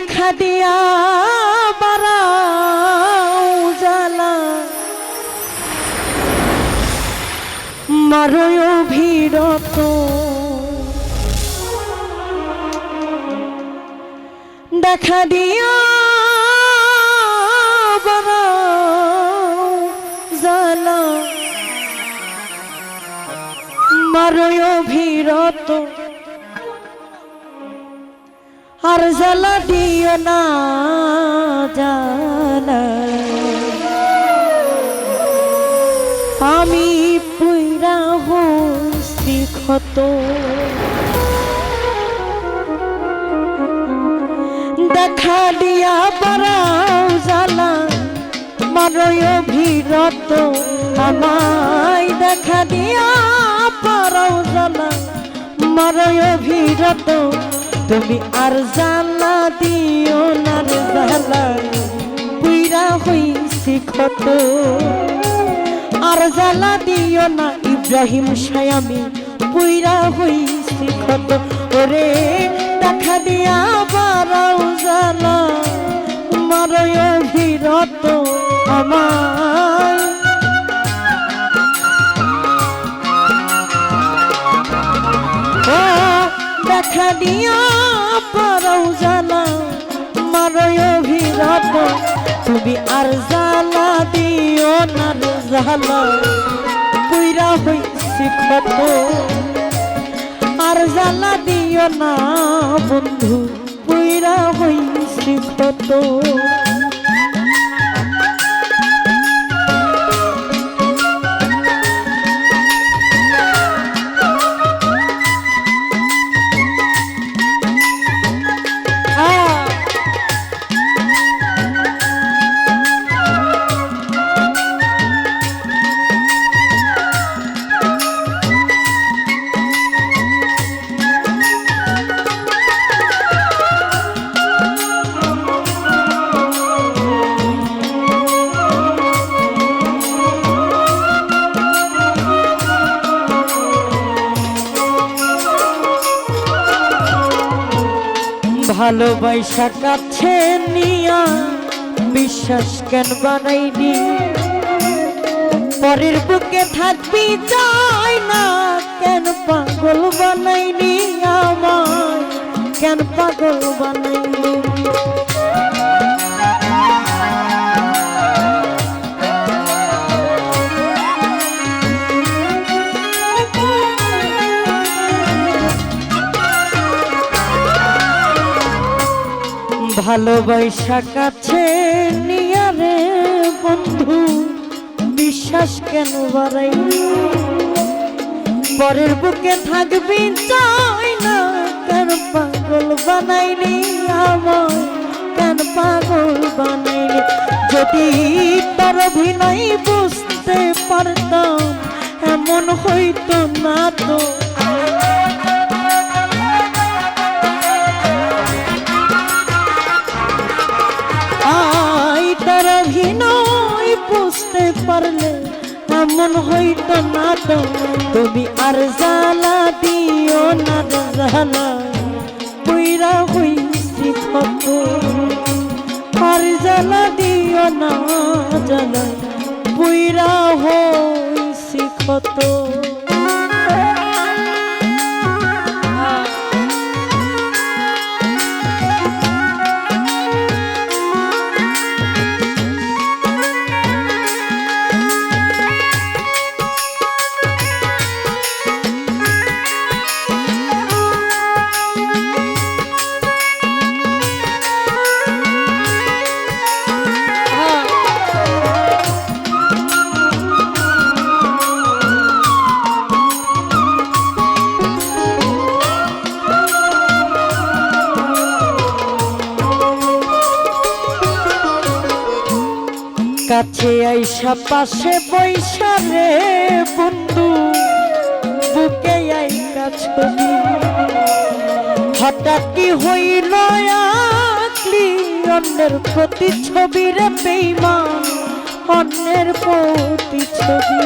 দেখা দিয়া বারাও জ্বালা। মারয় অভিরত। দেখা দিয়া মারয় অভিরত। আর জ্বালা দিও না জানা আমি পুইরা হস্তি ক্ষত দেখা দিয়া পারাও জ্বালা মারয় ভিরত আমায় দেখা দিয়া পারাও জ্বালা মারয় ভিরত তুমি আর জ্বালা দিও না রে পুইরা হইছি ক্ষত আর জ্বালা দিও না ইব্রাহিম সায়ামি পুইরা হইছি ক্ষত ওরে দেখা দিয়া বারাও জ্বালা মারয় ভিরত আমার। দেখা দিয়া পারাও জানা মারয় ভিরত তুমি আর জ্বালা দিও না রে জ্বালা বুইরা হইছি ক্ষত আর জ্বালা দিও না বন্ধু, বুইরা হইছি ক্ষত ভালোবাসা কাছে নিয়া বিশ্বাস কেন বানাইনি? পরের বুকে থাকবি যাই না, কেন পাগল বানাইনি আমার কেন পাগল বানাইনি? ভালোবাসা কাছে নিয়া রে বন্ধু। বিশ্বাস কেন বাড়াই পরের বুকে থাকবি চাই না কেন পাগল বানাইলি আমার কেন পাগল বানাইলি? যদি তোর অভিনয় বুঝতে পারতাম, এমন হইতো না তো। পারলে এমন হইতো না তো। তুমি আর জ্বালা দিও না জ্বালা। পুইরা হইছি কত আর জ্বালা দিও না জ্বালা। পুইরা হইছি কত কাছে আইসা পাশে বৈশা রে বন্ধু, বুকে আইকা ছবি। হঠাৎ কি হইল আকলি অন্যের প্রতি ছবি রে বেইমা অন্যের প্রতি ছবি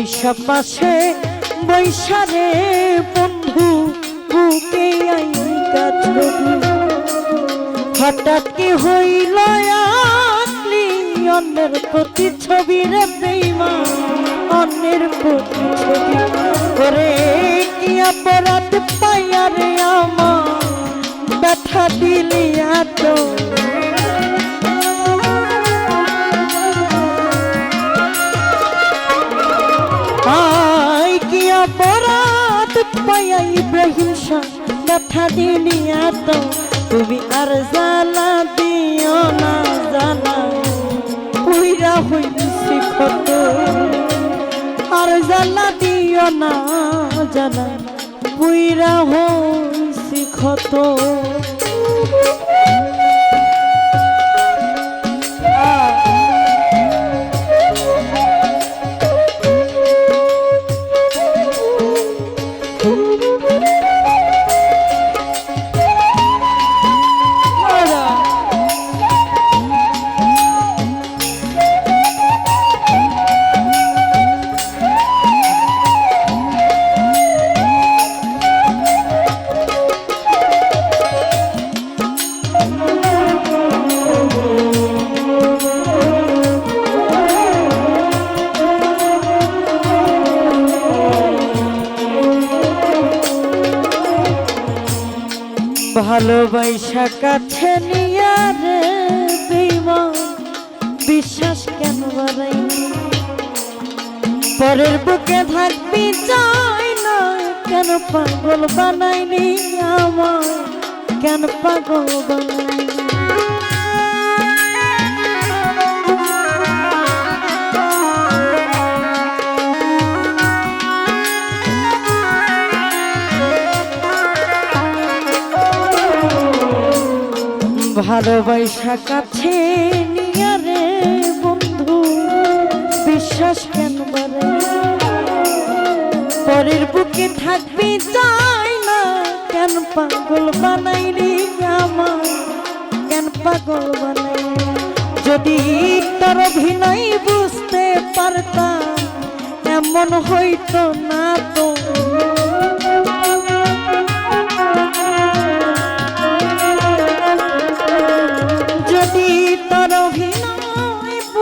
আইসা পাশে বৈশারে বন্ধু বুকে হঠাৎ কি হইল অন্যের প্রতি ছবি রে বেইমা অন্যের প্রতি ছবি। করে কি অপরাধ পাইয়া রে আমার, ব্যথা দিলি এত। অপরাধ পাইয়া ইব্রাহিম শাহ ব্যথা দিলি এত তুমি আর জ্বালা দিও না, জ্বালা। পুইরা হইছি কত। আর জ্বালা দিও না, জ্বালা। পুইরা হইছি ক্ষত ভালোবাসা কাছে নিয়া রে বেইমান বিশ্বাস কেন বাড়াই পরের বুকে থাকবি চাই না কেন পাগল বানাইনি আমার কেন পাগল বানাইনি? ভালোবাসা কাছে নিয়া বন্ধু, বিশ্বাস কেন বাড়ে পরের বুকে থাকবি চাই না কেন পাগল বানাইলি আমার কেন পাগল বানাইলি? যদি তোর অভিনয় বুঝতে পারতাম, এমন হইতো না তো।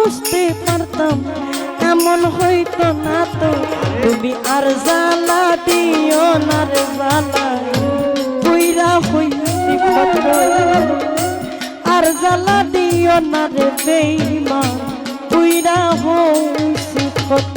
বুঝতে পারতাম, এমন হইতো না তো। তুমি আর জ্বালা দিও না রে জ্বালা। কইরা হইছি কত আর জ্বালা দিও না রে বেইমা কইরা হইছি কত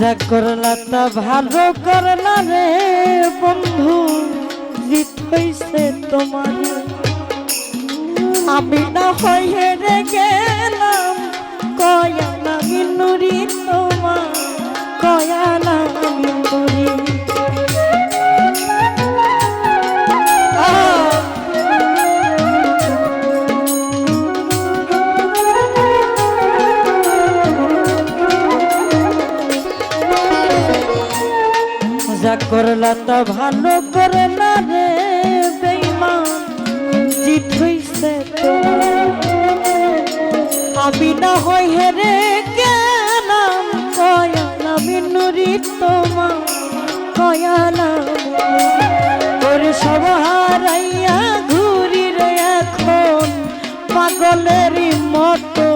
যা করলা তা ভালো করলা রে বন্ধু, জিত হইছে তোমার। আমি না হই হেরে গেলাম, কয়া না মিনুরি তোমার, কয়া না মিনুরি পাগলেরই মতো।